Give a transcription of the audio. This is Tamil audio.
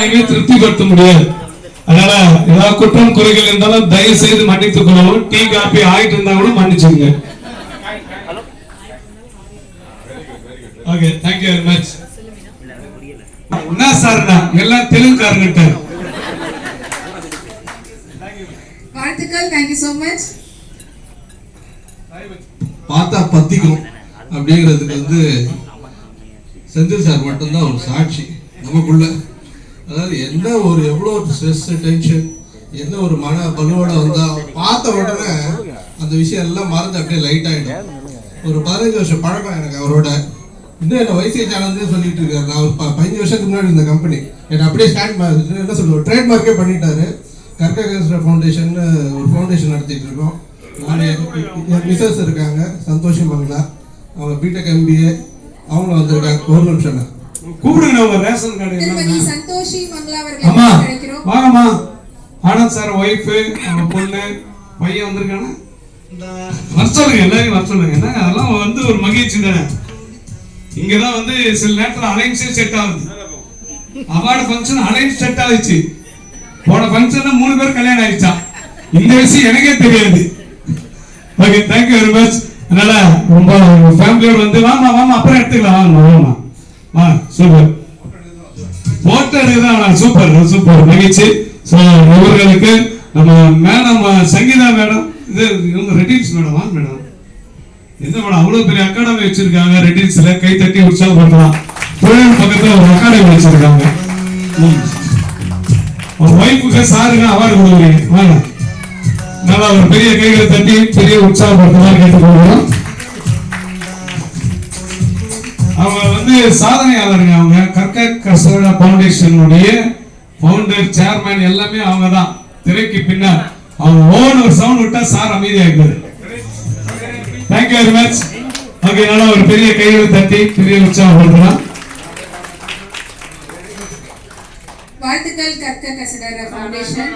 திருப்திப்படுத்த முடியாது. அதனால ஏதாவது குற்றம் குறைகள் இருந்தாலும் தயவு செய்து மன்னித்துக் கொள்ளவும் டீ காபி ஆயிட்டு இருந்தா கூட மன்னிச்சுங்க okay thank you very much என்ன சார் எல்லாம் தெலுங்குக்காரங்கிட்ட. வாழ்த்துக்கள் தேங்க்யூ so மச் பார்த்தா பத்திக்கும். அப்படிங்கிறதுக்கு வந்து செந்தில் சார் மட்டும்தான் ஒரு சாட்சி. நமக்குள்ள அதாவது என்ன ஒரு எவ்வளோ ஸ்ட்ரெஸ் டென்ஷன் என்ன ஒரு மன பலுவோட வந்தா பார்த்த உடனே அந்த விஷயம் எல்லாம் மறந்து அப்படியே லைட் ஆகிடும் ஒரு பதினஞ்சு வருஷம் பழக்கம் எனக்கு அவரோட. இன்னும் என்ன வயசு சேனல்னு சொல்லிட்டு இருக்காரு. நான் ஒரு பதினஞ்சு வருஷத்துக்கு முன்னாடி இந்த கம்பெனி என்னை அப்படியே ஸ்டாண்ட் என்ன சொல்லுவோம் ட்ரேட்மார்க்கே பண்ணிட்டாரு. கர்ககேஸ்வர ஃபவுண்டேஷன் ஒரு ஃபவுண்டேஷன் நடத்திட்டு இருக்கோம். நான் என் மிஸ்ஸஸ் இருக்காங்க சந்தோஷம் பங்களா அவங்க பிடெக் எம்பிஏ அவங்க வந்திருக்காங்க. ஒரு நிமிஷம் கூப்பிடுங்க உங்க ரேஷன் சந்தோஷி மங்களா அவர்களை அழைக்கிறோம் வாங்கம்மா. ஆனந்த் சார் ஒய்ஃபு அவங்க பொண்ணு பையன் வந்திருக்கானா. வர சொல்லுங்க எல்லாரையும் வர சொல்லுங்க. என்ன அதெல்லாம் வந்து ஒரு மகிழ்ச்சி தானே? இங்கதான் வந்து சில நேரத்துல அலைன்ஸே செட் ஆகுது. அவார்டு ஃபங்க்ஷன் அலைன்ஸ் செட் ஆகுச்சு போன ஃபங்க்ஷன்ல மூணு பேர் கல்யாணம் ஆயிடுச்சா? இந்த விஷயம் எனக்கே தெரியாது. ஓகே தேங்க்யூ வெரி மச் அதனால ரொம்ப ஃபேமிலியோட வந்து வாமா வாமா அப்புறம் எடுத்துக்கலாம். வாங்க வாமா சூப்பர். போட்டோ எடுக்கிறதா சூப்பர் சூப்பர். மகிழ்ச்சி. ஸோ இவர்களுக்கு நம்ம மேடம் சங்கீதா மேடம் இது இவங்க ரெட்டின்ஸ் மேடம் வாங்க மேடம் என்ன மேடம் அவ்வளவு பெரிய அகாடமி வச்சிருக்காங்க ரெட்டின்ஸ்ல கை தட்டி உற்சாகப்படுத்தலாம் தொழில் பக்கத்துல ஒரு அகாடமி வச்சிருக்காங்க. ஒரு ஒய்ஃபுக்கு சாருங்க அவார்டு கொடுக்குறீங்க வாங்க. நல்லா ஒரு பெரிய கைகளை தட்டி பெரிய உற்சாகப்படுத்தலாம் கேட்டுக்கொள்கிறோம். சாதனையாளருங்க அவங்க. கற்க கசோட ஃபவுண்டேஷனுடைய பவுண்டர் சேர்மேன் எல்லாமே அவங்க தான் திரைக்கு பின்னால் அவங்க ஓன் ஒரு சவுண்ட் விட்டா sir அமைதியாக்குது thank you very much okay நல்லா ஒரு பெரிய கையில் தட்டி பெரிய உற்சாகப்படுத்தலாம் வாழ்த்துக்கள் கற்க கசடர ஃபவுண்டேஷன்.